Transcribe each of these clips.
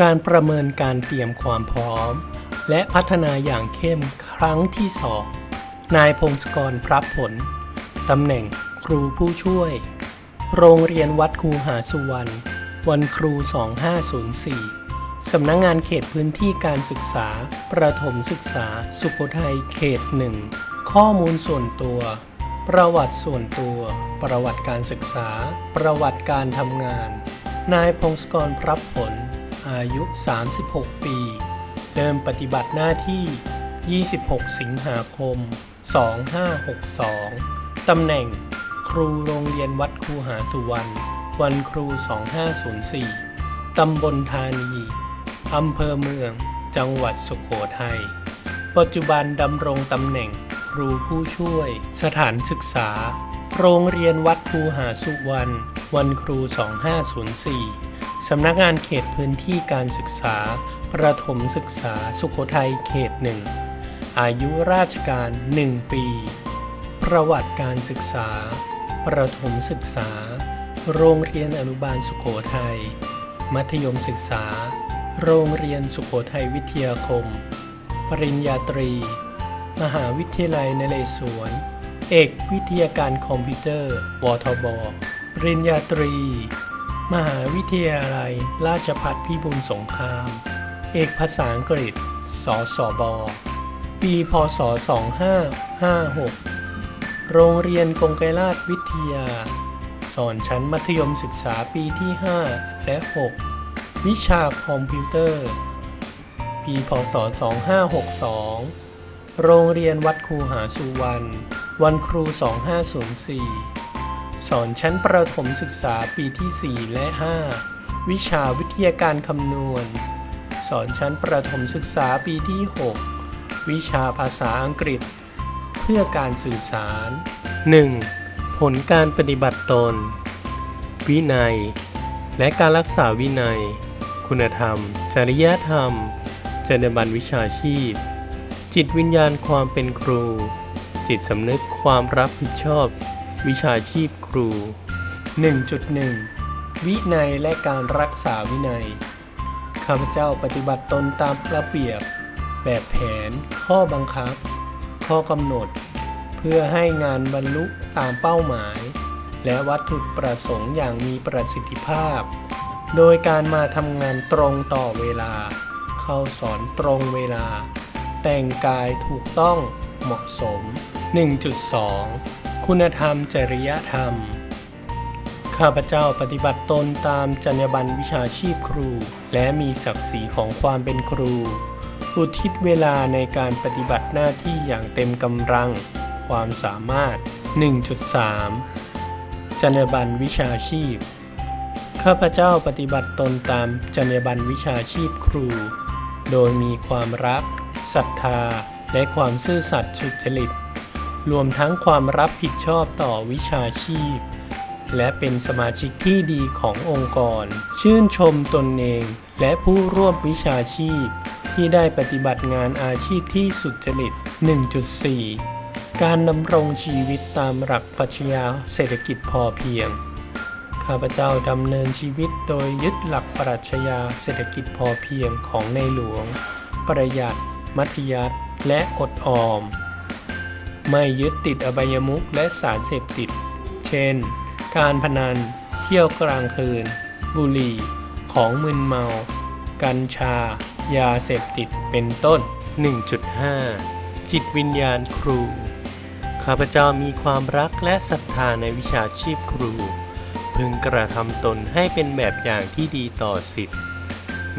การประเมินการเตรียมความพร้อม และพัฒนาอย่างเข้มครั้งที่สองนายพงศกรพรับผล ตำแหน่งครูผู้ช่วย โรงเรียนวัดคูหาสุวรรณ วันครู 2504 สำนักงงานเขตพื้นที่การศึกษา ประถมศึกษา สุโขทัยเขตหนึ่ง ข้อมูลส่วนตัว ประวัติส่วนตัว ประวัติการศึกษา ประวัติการทำงาน นายพงศกรพรับผล อายุ 36 ปี เดิมปฏิบัติหน้าที่ 26 สิงหาคม 2562 ตำแหน่ง ครูโรงเรียนวัดครูหาสุวรรณ วันครู 2504 ตำบลธานี อำเภอเมือง จังหวัดสุขโขทัย ปัจจุบันดำรงตำแหน่ง ครูผู้ช่วย สถานศึกษา โรงเรียนวัดครูหาสุวรรณ วันครู 2504 สำนักงานเขตพื้นที่การศึกษา ประถมศึกษาสุขโขทัยเขตหนึ่งอายุราชการ 1 ปี ประวัติการศึกษา ประถมศึกษา โรงเรียนอนุบาลสุขโขทัย มัธยมศึกษา โรงเรียนสุขโขทัยวิทยาคม ปริญญาตรี มหาวิทยาลัยนเรศวร เอกวิทยาการคอมพิวเตอร์ วทบ ปริญญาตรี มหาวิทยาลัย ราชภัฏพิบูลสงคราม เอกภาษาอังกฤษ สสบ ปีพศ 2556 โรงเรียนกงไกรราชวิทยา สอนชั้นมัธยมศึกษาปีที่ 5 และ 6 วิชาคอมพิวเตอร์ ปีพศ 2562 โรงเรียนวัดครูหาสุวรรณ วันครู 2504 สอนชั้นประถมศึกษาปีที่ 4 และ 5 วิชาวิทยาการคำนวณ สอนชั้นประถมศึกษาปีที่ 6 วิชาภาษาอังกฤษ เพื่อการสื่อสาร 1. ผลการปฏิบัติตน วินัย และการรักษาวินัย คุณธรรม จริยธรรม จรรยาบรรณวิชาชีพ จิตวิญญาณความเป็นครู จิตสำนึกความรับผิดชอบ วิชาชีพครู 1.1 วินัยและการรักษาวินัย ข้าพเจ้าปฏิบัติตนตามระเบียบ แบบแผน ข้อบังคับ ข้อกำหนด เพื่อให้งานบรรลุตามเป้าหมาย และวัตถุประสงค์อย่างมีประสิทธิภาพ โดยการมาทำงานตรงต่อเวลา เข้าสอนตรงเวลา แต่งกายถูกต้องเหมาะสม 1.2 คุณธรรมจริยธรรม ข้าพเจ้าปฏิบัติตนตามจรรยาบรรณวิชาชีพครู และมีศักดิ์ศรีของความเป็นครู อุทิศเวลาในการปฏิบัติหน้าที่อย่างเต็มกำลัง ความสามารถ 1.3 จรรยาบรรณวิชาชีพ ข้าพเจ้าปฏิบัติตนตามจรรยาบรรณวิชาชีพครู โดยมีความรักศรัทธา และความซื่อสัตย์สุจริต รวมทั้งความรับผิดชอบต่อวิชาชีพ และเป็นสมาชิกที่ดีขององค์กร ชื่นชมตนเอง และผู้ร่วมวิชาชีพ ที่ได้ปฏิบัติงานอาชีพที่สุจริต 1.4 การดำรงชีวิตตามหลักปรัชญาเศรษฐกิจพอเพียง ข้าพเจ้าดำเนินชีวิตโดยยึดหลักปรัชญาเศรษฐกิจพอเพียงของในหลวง ประหยัด มัธยัติและอดออม ไม่ยึดติดอบายมุขและสารเสพติด เช่น การพนัน เที่ยวกลางคืน บุหรี่ ของมึนเมา กัญชา ยาเสพติด เป็นต้น 1.5 จิตวิญญาณครู ข้าพเจ้ามีความรักและศรัทธาในวิชาชีพครู พึงกระทำตนให้เป็นแบบอย่างที่ดีต่อสิทธิ์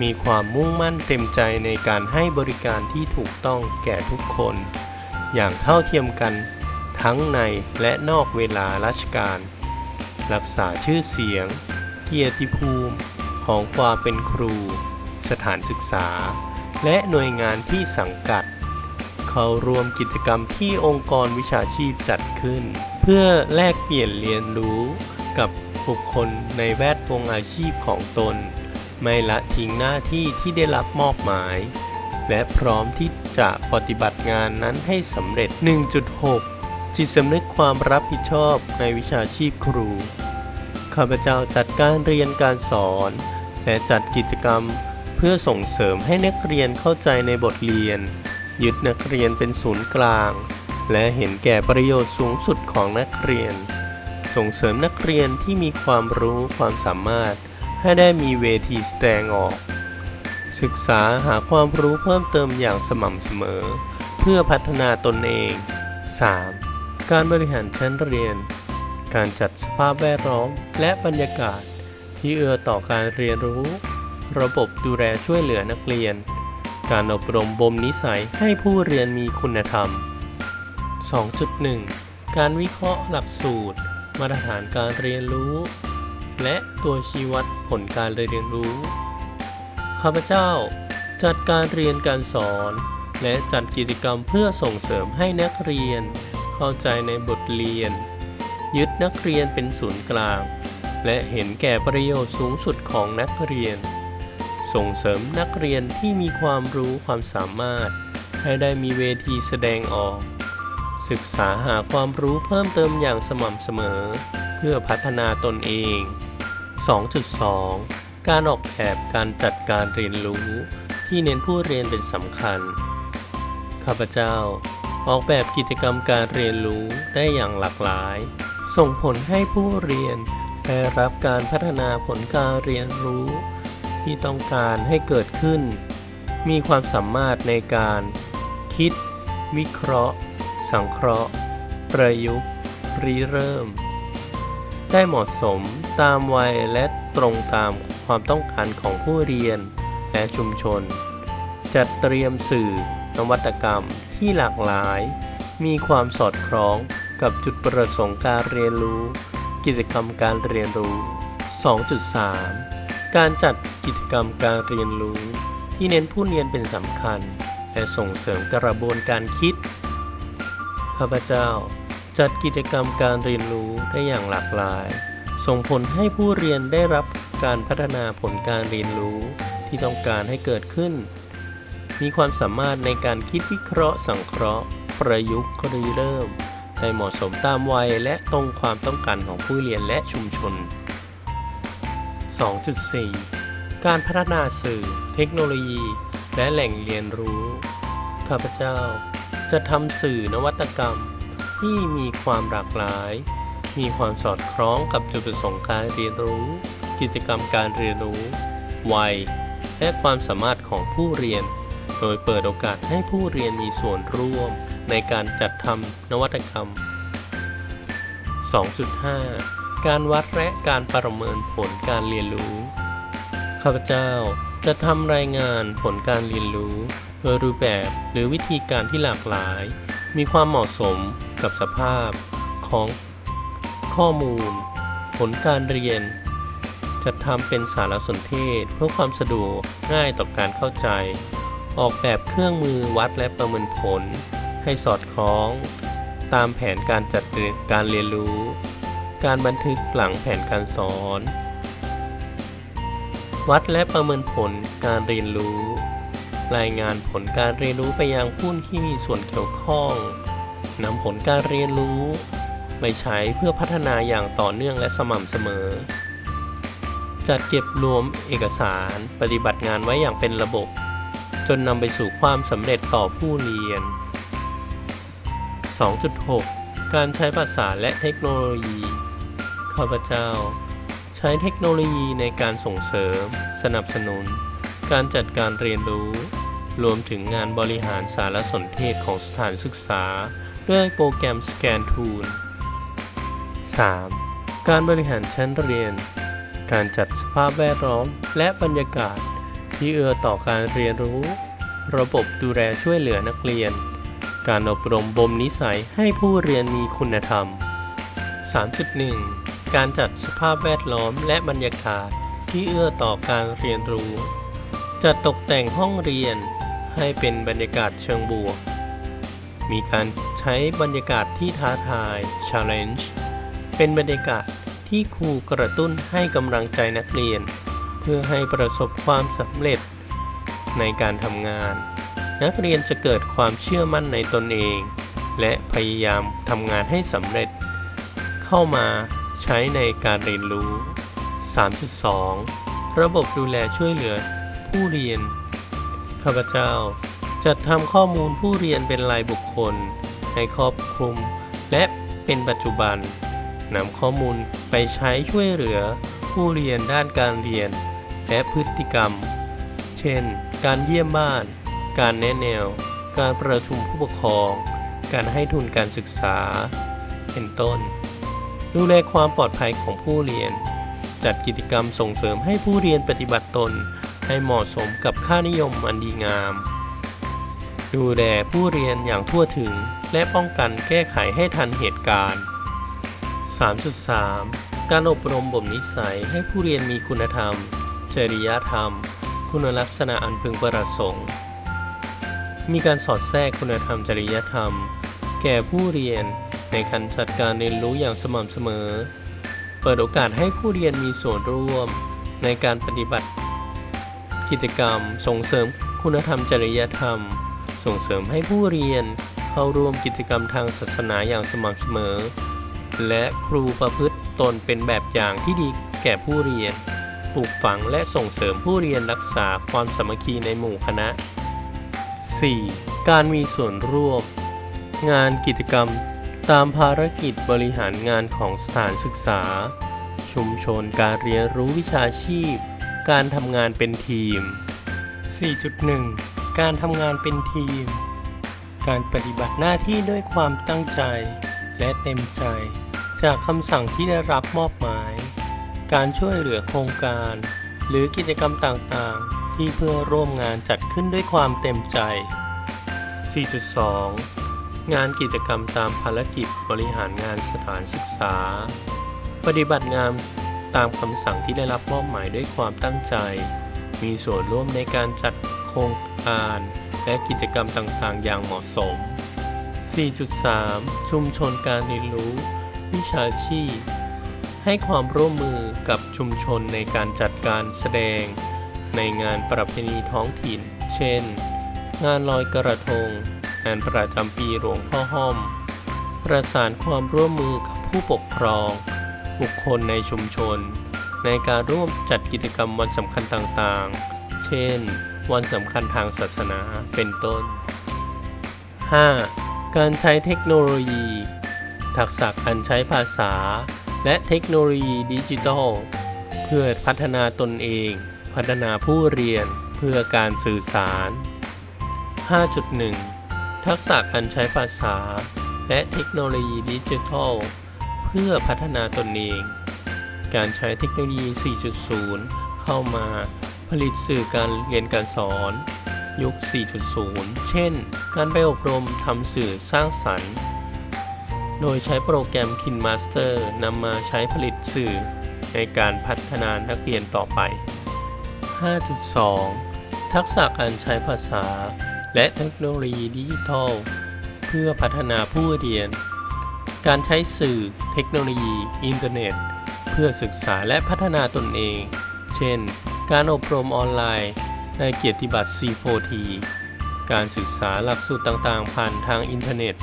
มีความมุ่งมั่นเต็มใจในการให้บริการที่ถูกต้องแก่ทุกคน อย่างเท่าเทียมกัน ทั้งในและนอกเวลาราชการ รักษาชื่อเสียง เกียรติภูมิของความเป็นครู สถานศึกษา และหน่วยงานที่สังกัด เขารวมกิจกรรมที่องค์กรวิชาชีพจัดขึ้น เพื่อแลกเปลี่ยนเรียนรู้กับบุคคลในแวดวงอาชีพของตน ไม่ละทิ้งหน้าที่ที่ได้รับมอบหมาย และพร้อมที่จะปฏิบัติงานนั้นให้สำเร็จ 1.6 จิตสำนึกความรับผิดชอบในวิชาชีพครู ข้าพเจ้าจัดการเรียนการสอน และจัดกิจกรรมเพื่อส่งเสริมให้นักเรียนเข้าใจในบทเรียน ยึดนักเรียนเป็นศูนย์กลาง และเห็นแก่ประโยชน์สูงสุดของนักเรียน ส่งเสริมนักเรียนที่มีความรู้ความสามารถให้ได้มีเวทีแสดงออก ศึกษาหาความรู้เพิ่มเติมอย่างสม่ำเสมอ เพื่อพัฒนาตนเอง 3. การบริหารชั้นเรียน การจัดสภาพแวดล้อม และบรรยากาศ ที่เอื้อต่อการเรียนรู้ ระบบดูแลช่วยเหลือนักเรียน การอบรมบ่มนิสัยให้ผู้เรียนมีคุณธรรม 2.1 การวิเคราะห์หลักสูตร มาตรฐานการเรียนรู้ และตัวชี้วัดผลการเรียนรู้ ข้าพเจ้า จัดการเรียนการสอน และจัดกิจกรรมเพื่อส่งเสริมให้นักเรียน เข้าใจในบทเรียน ยึดนักเรียนเป็นศูนย์กลาง และเห็นแก่ประโยชน์สูงสุดของนักเรียน ส่งเสริมนักเรียนที่มีความรู้ความสามารถ ให้ได้มีเวทีแสดงออก ศึกษาหาความรู้เพิ่มเติมอย่างสม่ำเสมอ เพื่อพัฒนาตนเอง 2.2 การออกแบบการจัดการเรียนรู้ ที่เน้นผู้เรียนเป็นสำคัญ ข้าพเจ้าออกแบบกิจกรรมการเรียนรู้ได้อย่างหลากหลาย ส่งผลให้ผู้เรียนได้รับการพัฒนาผลการเรียนรู้ ที่ต้องการให้เกิดขึ้น มีความสามารถในการ คิด วิเคราะห์ สังเคราะห์ ประยุกต์ริเริ่ม ได้เหมาะสมตามวัยและ ตรงตามความต้องการของผู้เรียนและชุมชน จัดเตรียมสื่อนวัตกรรมที่หลากหลาย มีความสอดคล้องกับจุดประสงค์การเรียนรู้ กิจกรรมการเรียนรู้ 2.3 การจัดกิจกรรมการเรียนรู้ ที่เน้นผู้เรียนเป็นสำคัญ และส่งเสริมกระบวนการคิด ข้าพเจ้า จัดกิจกรรมการเรียนรู้ได้อย่างหลากหลาย ส่งผลให้ผู้เรียนได้รับการพัฒนาผลการเรียนรู้ที่ต้องการให้เกิดขึ้น มีความสามารถในการคิดวิเคราะห์สังเคราะห์ ประยุกต์ริเริ่มให้เหมาะสมตามวัยและตรงความต้องการของผู้เรียนและชุมชน 2.4 การพัฒนาสื่อ เทคโนโลยี และแหล่งเรียนรู้ ข้าพเจ้า จะทำสื่อนวัตกรรมที่มีความหลากหลาย มีความสอดคล้องกับจุดประสงค์การเรียนรู้ กิจกรรมการเรียนรู้ วัย และความสามารถของผู้เรียน โดยเปิดโอกาสให้ผู้เรียนมีส่วนร่วมในการจัดทำนวัตกรรม 2.5 การวัดและการประเมินผลการเรียนรู้ ข้าพเจ้าจะทำรายงานผลการเรียนรู้โดยรูปแบบหรือวิธีการที่หลากหลาย มีความเหมาะสมกับสภาพของ ข้อมูล ผลการเรียนจะทำเป็นสารสนเทศเพื่อความสะดวกง่ายต่อการเข้าใจ ออกแบบเครื่องมือวัดและประเมินผล ให้สอดคล้อง ตามแผนการจัดการเรียนรู้ การบันทึกหลังแผนการสอน วัดและประเมินผลการเรียนรู้ รายงานผลการเรียนรู้ไปยังผู้ที่มีส่วนเกี่ยวข้องนำผลการเรียนรู้ ไปใช้เพื่อพัฒนาอย่างต่อเนื่องและสม่ำเสมอ จัดเก็บรวมเอกสารปฏิบัติงานไว้อย่างเป็นระบบ จนนำไปสู่ความสำเร็จต่อผู้เรียน 2.6 การใช้ภาษาและเทคโนโลยี ข้าพเจ้า ใช้เทคโนโลยีในการส่งเสริม สนับสนุน การจัดการเรียนรู้ รวมถึงงานบริหารสารสนเทศของสถานศึกษา ด้วยโปรแกรม Scan Tool 3. การบริหารชั้นเรียน การจัดสภาพแวดล้อม และบรรยากาศ ที่เอื้อต่อการเรียนรู้ ระบบดูแลช่วยเหลือนักเรียน การอบรมบ่มนิสัยให้ผู้เรียนมีคุณธรรม 3.1 การจัดสภาพแวดล้อมและบรรยากาศที่เอื้อต่อการเรียนรู้ จัดตกแต่งห้องเรียน ให้เป็นบรรยากาศเชิงบวก มีการใช้บรรยากาศที่ท้าทาย challenge เป็นบรรยากาศที่ครูกระตุ้นให้กำลังใจนักเรียน เพื่อให้ประสบความสำเร็จในการทำงาน นักเรียนจะเกิดความเชื่อมั่นในตนเอง และพยายามทำงานให้สำเร็จ เข้ามาใช้ในการเรียนรู้ 3.2 ระบบดูแลช่วยเหลือผู้เรียน ข้าพเจ้าจัดทำข้อมูลผู้เรียนเป็นรายบุคคล ให้ครอบคลุมและเป็นปัจจุบัน นำข้อมูลไปใช้ช่วยเหลือ ผู้เรียนด้านการเรียน และพฤติกรรม เช่น การเยี่ยมบ้าน การแนะแนว การประชุมผู้ปกครอง การให้ทุนการศึกษา เป็นต้น ดูแลความปลอดภัยของผู้เรียน จัดกิจกรรมส่งเสริมให้ผู้เรียนปฏิบัติตนให้เหมาะสมกับค่านิยมอันดีงาม ดูแลผู้เรียนอย่างทั่วถึง และป้องกันแก้ไขให้ทันเหตุการณ์ 3.3 การอบรมบ่มนิสัยให้ผู้เรียนมีคุณธรรม จริยธรรม คุณลักษณะอันพึงประสงค์ มีการสอดแทรกคุณธรรมจริยธรรม แก่ผู้เรียนในการจัดการเรียนรู้อย่างสม่ำเสมอ เปิดโอกาสให้ผู้เรียนมีส่วนร่วมในการปฏิบัติ กิจกรรม ส่งเสริมคุณธรรมจริยธรรม ส่งเสริมให้ผู้เรียนเข้าร่วมกิจกรรมทางศาสนาอย่างสม่ำเสมอ และครูประพฤติตนเป็นแบบอย่างที่ดีแก่ผู้เรียน ปลูกฝังและส่งเสริมผู้เรียนรักษาความสามัคคีในหมู่คณะ 4. การมีส่วนร่วม งานกิจกรรม ตามภารกิจบริหารงานของสถานศึกษา ชุมชนการเรียนรู้วิชาชีพ การทำงานเป็นทีม 4.1 การทำงานเป็นทีม การปฏิบัติหน้าที่ด้วยความตั้งใจและเต็มใจ จากคำสั่งที่ได้รับมอบหมาย การช่วยเหลือโครงการ หรือกิจกรรมต่างๆ ที่เพื่อร่วมงานจัดขึ้นด้วยความเต็มใจ 4.2 งานกิจกรรมตามภารกิจบริหารงานสถานศึกษา ปฏิบัติงานตามคำสั่งที่ได้รับมอบหมายด้วยความตั้งใจ มีส่วนร่วมในการจัดโครงการ และกิจกรรมต่างๆ อย่างเหมาะสม 4.3 ชุมชนการเรียนรู้ วิชาชีพ ให้ความร่วมมือกับชุมชนในการจัดการแสดง ในงานประเพณีท้องถิ่น เช่น งานลอยกระทง งานประจำปีหลวงพ่อห้อม ประสานความร่วมมือกับผู้ปกครอง บุคคลในชุมชน ในการร่วมจัดกิจกรรมวันสำคัญต่างๆ เช่น วันสำคัญทางศาสนาเป็นต้น 5. การใช้เทคโนโลยี ทักษะการใช้ภาษา และเทคโนโลยีดิจิทัล เพื่อพัฒนาตนเอง พัฒนาผู้เรียนเพื่อการสื่อสาร 5.1 ทักษะการใช้ภาษา และเทคโนโลยีดิจิทัล เพื่อพัฒนาตนเอง การใช้เทคโนโลยี 4.0 เข้ามาผลิตสื่อการเรียนการสอนยุค 4.0 เช่น การไปอบรมทำสื่อสร้างสรรค์ โดยใช้โปรแกรม KinMaster นำมาใช้ผลิตสื่อในการพัฒนานักเรียนต่อไป 5.2 ทักษะการใช้ภาษา และเทคโนโลยีดิจิทัล เพื่อพัฒนาผู้เรียน การใช้สื่อเทคโนโลยี อินเทอร์เน็ต เพื่อศึกษาและพัฒนาตนเอง เช่น การอบรมออนไลน์ในเกียรติบัตร C4T การศึกษาหลักสูตรต่างๆ ผ่านทางอินเทอร์เน็ต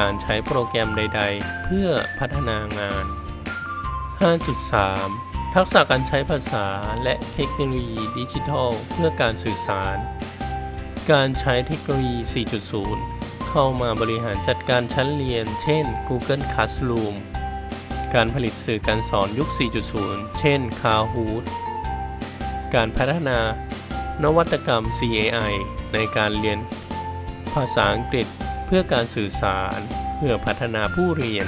การใช้โปรแกรมใด ๆ เพื่อพัฒนางาน 5.3 ทักษะการใช้ภาษาและเทคโนโลยีดิจิทัล เพื่อการสื่อสาร การใช้เทคโนโลยี 4.0 เข้ามาบริหารจัดการชั้นเรียน เช่น Google Classroom การผลิตสื่อการสอนยุค 4.0 เช่น Kahoot การพัฒนานวัตกรรม CAI ในการเรียนภาษาอังกฤษ พื่อการสื่อสาร เพื่อพัฒนาผู้เรียน